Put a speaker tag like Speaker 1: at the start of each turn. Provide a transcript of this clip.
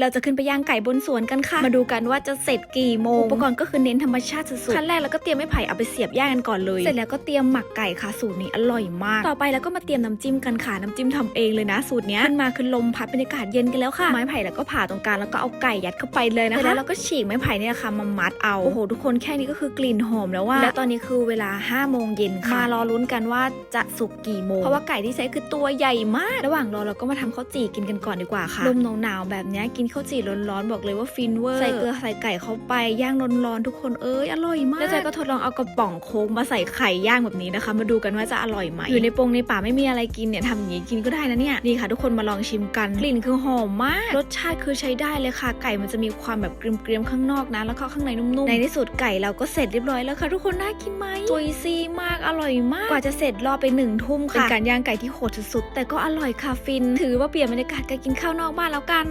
Speaker 1: เราจะขึ้นไปย่างไก่บนสวนกันค่ะ มาดูกันว่าจะเสร็จกี่โมง อุปกรณ์ก็คือเน้นธรรมชาติสุดๆขั้นแรกเราก็เตรียมไม้ไผ่เอาไปเสียบย่างกันก่อนเลย เสร็จแล้วก็เตรียมหมักไก่ค่ะสูตรนี้อร่อยมาก ต่อไปเราก็มาเตรียมน้ำจิ้มกันค่ะ น้ำจิ้มทำเองเลยนะ สูตรเนี้ยขึ้นมาคือลมพัดบรรยากาศเย็นกันแล้วค่ะ ไม้ไผ่แล้วก็ผ่าตรงกลางแล้วก็เอาไก่ยัดเข้าไปเลยนะคะ แล้วเราก็ฉีกไม้ไผ่เนี่ยค่ะมามัดเอา โอ้โหทุกคนแค่นี้ก็คือกลิ่นหอมแล้วว่า แล้วตอนนี้คือเวลา5โมงเย็นค่ะ มารอลุ้นกันว่าจะสุกกี่โมง เพราะว่าไก่ที่ใช้คือตัวใหญ่มาก ระหว่างรอเราก็มาทำข้าวจี่กินกันก่อนดีกว่าค่ะลมหนาวๆแบบเนี้ยกินข้าวจี่ร้อนๆบอกเลยว่าฟินเวอร์ใส่เกลือใส่ไก่เข้าไปย่างร้อนๆทุกคนเอ้ยอร่อยมากแล้วใจก็ทดลองเอากระป๋องโค้งมาใส่ไข่ย่างแบบนี้นะคะ มาดูกันว่าจะอร่อยไหมอยู่ในปงในป่าไม่มีอะไรกินเนี่ยทำอย่างนี้กินก็ได้นะเนี่ยนี่ค่ะ ทุกคนมาลองชิมกันกลิ่นคือหอมมาก รสชาติคือใช้ได้เลยค่ะ ไก่มันจะมีความแบบเกรียมๆข้างนอกนะ แล้วก็ข้างในนุ่มๆในที่สุดไก่เราก็เสร็จเรียบร้อยแล้วค่ะ ทุกคนน่ากินไหมจุยซี่มากอร่อยมากกว่าจะเสร็จรอไปหนึ่งทุ่มค่ะเป็นการย่างไก่ที่โหดสุดๆแต่ก็อร่อยค่ะฟิน ถือว่าเปลี่ยนบรรยากาศการกินข้าวนอกบ้านแล้วกัน